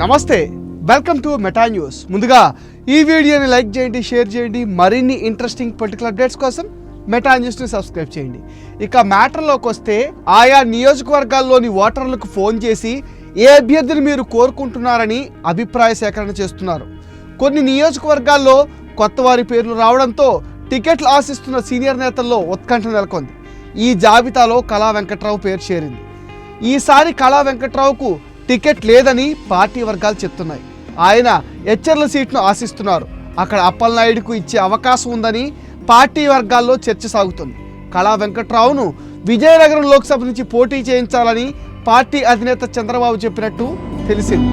నమస్తే welcome to meta news ముందుగా ఈ వీడియోని లైక్ చేయండి షేర్ చేయండి మరిన్ని ఇంట్రెస్టింగ్ పొలిటికల్ అప్డేట్స్ కోసం మెటా న్యూస్ని సబ్స్క్రైబ్ చేయండి. ఇక మ్యాటర్లోకి వస్తే ఆయా నియోజకవర్గాల్లోని ఓటర్లకు ఫోన్ చేసి ఏ అభ్యర్థిని మీరు కోరుకుంటున్నారని అభిప్రాయ సేకరణ చేస్తున్నారు. కొన్ని నియోజకవర్గాల్లో కొత్త వారి పేర్లు రావడంతో టికెట్లు ఆశిస్తున్న సీనియర్ నేతల్లో ఉత్కంఠ నెలకొంది. ఈ జాబితాలో కళా వెంకట్రావు పేరు చేరింది. ఈసారి కళా వెంకట్రావుకు టికెట్ లేదని పార్టీ వర్గాలు చెప్తున్నాయి. ఆయన హెచ్చర్ల సీట్ను ఆశిస్తున్నారు. అక్కడ అప్పలనాయుడుకు ఇచ్చే అవకాశం ఉందని పార్టీ వర్గాల్లో చర్చ సాగుతుంది. కళా వెంకట్రావును విజయనగరం లోక్సభ నుంచి పోటీ చేయించాలని పార్టీ అధినేత చంద్రబాబు చెప్పినట్టు తెలిసింది.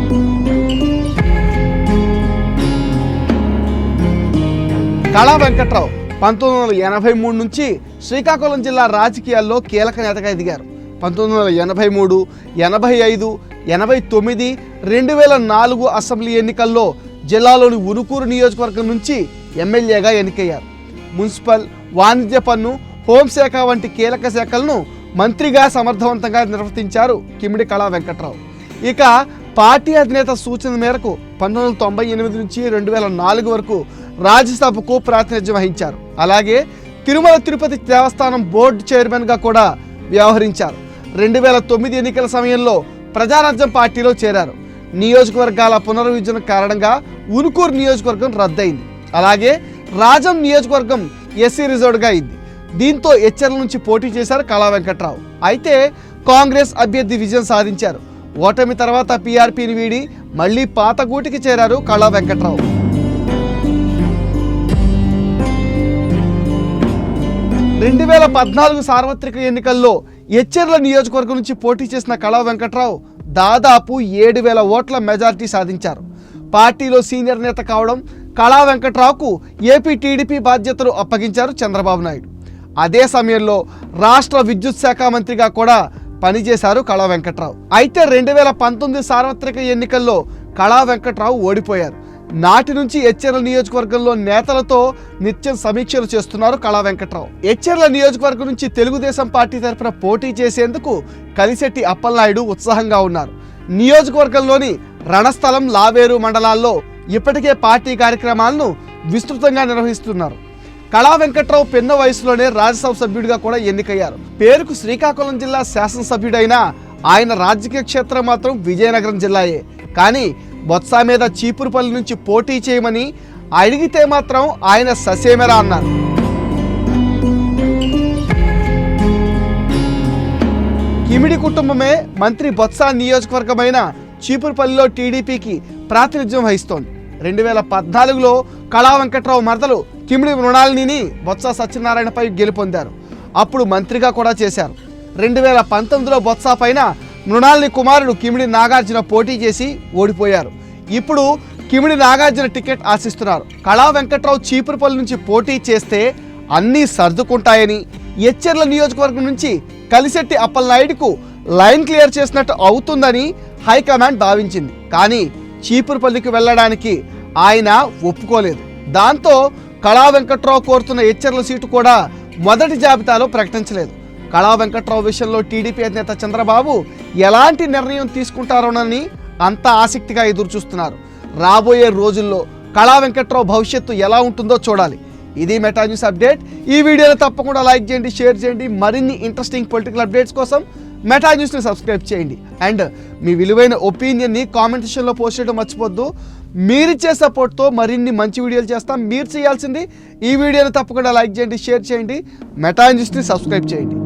కళా వెంకట్రావు పంతొమ్మిది వందల ఎనభై మూడు నుంచి శ్రీకాకుళం జిల్లా రాజకీయాల్లో కీలక నేతగా ఎదిగారు. పంతొమ్మిది వందల ఎనభై మూడు ఎనభై ఐదు ఎనభై తొమ్మిది రెండు వేల నాలుగు అసెంబ్లీ ఎన్నికల్లో జిల్లాలోని ఉనుకూరు నియోజకవర్గం నుంచి ఎమ్మెల్యేగా ఎన్నికయ్యారు. మున్సిపల్ వాణిజ్య పన్ను హోంశాఖ వంటి కీలక శాఖలను మంత్రిగా సమర్థవంతంగా నిర్వర్తించారు కిమిడి కళా వెంకట్రావు. ఇక పార్టీ అధినేత సూచన మేరకు పంతొమ్మిది వందల తొంభై ఎనిమిది నుంచి రెండు వేల నాలుగు వరకు రాజ్యసభకు ప్రాతినిధ్యం వహించారు. అలాగే తిరుమల తిరుపతి దేవస్థానం బోర్డు చైర్మన్గా కూడా వ్యవహరించారు. రెండు వేల తొమ్మిది ఎన్నికల సమయంలో ప్రజారాజ్యం పార్టీలో చేరారు. నియోజకవర్గాల పునర్విభజన కారణంగా ఉనుకూరు నియోజకవర్గం రద్దయింది. అలాగే రాజం నియోజకవర్గం ఎస్సీ రిజర్వ్డ్గా అయింది. దీంతో హెచ్చర్ల నుంచి పోటీ చేశారు కళా వెంకట్రావు. అయితే కాంగ్రెస్ అభ్యర్థి విజయం సాధించారు. ఓటమి తర్వాత పీఆర్పీని వీడి మళ్ళీ పాతగూటికి చేరారు కళా వెంకట్రావు. రెండు వేల పద్నాలుగు సార్వత్రిక ఎన్నికల్లో ఎచ్చెర్ల నియోజకవర్గం నుంచి పోటీ చేసిన కళా వెంకట్రావు దాదాపు ఏడు వేల ఓట్ల మెజారిటీ సాధించారు. పార్టీలో సీనియర్ నేత కావడం కళా వెంకట్రావుకు ఏపీ టీడీపీ బాధ్యతలు అప్పగించారు చంద్రబాబు నాయుడు. అదే సమయంలో రాష్ట్ర విద్యుత్ శాఖ మంత్రిగా కూడా పనిచేశారు కళా వెంకట్రావు. అయితే రెండు వేల పంతొమ్మిది సార్వత్రిక ఎన్నికల్లో కళా వెంకట్రావు ఓడిపోయారు. నాటి నుంచి హెచ్ఎర్ల నియోజకవర్గంలో నేతలతో నిత్యం సమీక్షలు చేస్తున్నారు కళా వెంకట్రావు. హెచ్ఎర్ల నియోజకవర్గం నుంచి తెలుగుదేశం పార్టీ తరఫున పోటీ చేసేందుకు కలిశెట్టి అప్పలనాయుడు ఉత్సాహంగా ఉన్నారు. నియోజకవర్గంలోని రణస్థలం లావేరు మండలాల్లో ఇప్పటికే పార్టీ కార్యక్రమాలను విస్తృతంగా నిర్వహిస్తున్నారు. కళా వెంకట్రావు పెన్న వయసులోనే రాజ్యసభ సభ్యుడిగా కూడా ఎన్నికయ్యారు. పేరుకు శ్రీకాకుళం జిల్లా శాసనసభ్యుడైన ఆయన రాజకీయ క్షేత్రం మాత్రం విజయనగరం జిల్లాయే. కానీ బొత్స మీద చీపురుపల్లి నుంచి పోటీ చేయమని అడిగితే మాత్రం ఆయన ససేమెరా అన్నారు. కిమిడి కుటుంబమే మంత్రి బొత్స నియోజకవర్గమైన చీపురుపల్లిలో టీడీపీకి ప్రాతినిధ్యం వహిస్తోంది. రెండు వేల పద్నాలుగులో కళా వెంకట్రావు మరదలు కిమిడి మృణాలిని బొత్స సత్యనారాయణపై గెలుపొందారు. అప్పుడు మంత్రిగా కూడా చేశారు. రెండు వేల పంతొమ్మిదిలో బొత్స పైన మృణాలిని కుమారుడు కిమిడి నాగార్జున పోటీ చేసి ఓడిపోయారు. ఇప్పుడు కిమిడి నాగార్జున టికెట్ ఆశిస్తున్నారు. కళా వెంకట్రావు చీపురుపల్లి నుంచి పోటీ చేస్తే అన్నీ సర్దుకుంటాయని ఎచ్చెర్ల నియోజకవర్గం నుంచి కలిశెట్టి అప్పలనాయుడుకు లైన్ క్లియర్ చేసినట్టు అవుతుందని హైకమాండ్ భావించింది. కానీ చీపురుపల్లికి వెళ్ళడానికి ఆయన ఒప్పుకోలేదు. దాంతో కళా వెంకట్రావు కోరుతున్న హెచ్చర్ల సీటు కూడా మొదటి జాబితాలో ప్రకటించలేదు. కళా వెంకట్రావు విషయంలో టీడీపీ అధినేత చంద్రబాబు ఎలాంటి నిర్ణయం తీసుకుంటారోనని అంత ఆసక్తిగా ఎదురుచూస్తున్నారు. రాబోయే రోజుల్లో కళా వెంకట్రావు భవిష్యత్తు ఎలా ఉంటుందో చూడాలి. ఇది మెటా న్యూస్ అప్డేట్. ఈ వీడియోని తప్పకుండా లైక్ చేయండి షేర్ చేయండి. మరిన్ని ఇంట్రెస్టింగ్ పొలిటికల్ అప్డేట్స్ కోసం మెటా న్యూస్ని సబ్స్క్రైబ్ చేయండి. అండ్ మీ విలువైన ఒపీనియన్ని కామెంట్ సెక్షన్లో పోస్ట్ చేయడం మర్చిపోద్దు మీరిచ్చే సపోర్ట్తో మరిన్ని మంచి వీడియోలు చేస్తాం. మీరు చేయాల్సింది ఈ వీడియోని తప్పకుండా లైక్ చేయండి షేర్ చేయండి. మెటా న్యూస్ని సబ్స్క్రైబ్ చేయండి.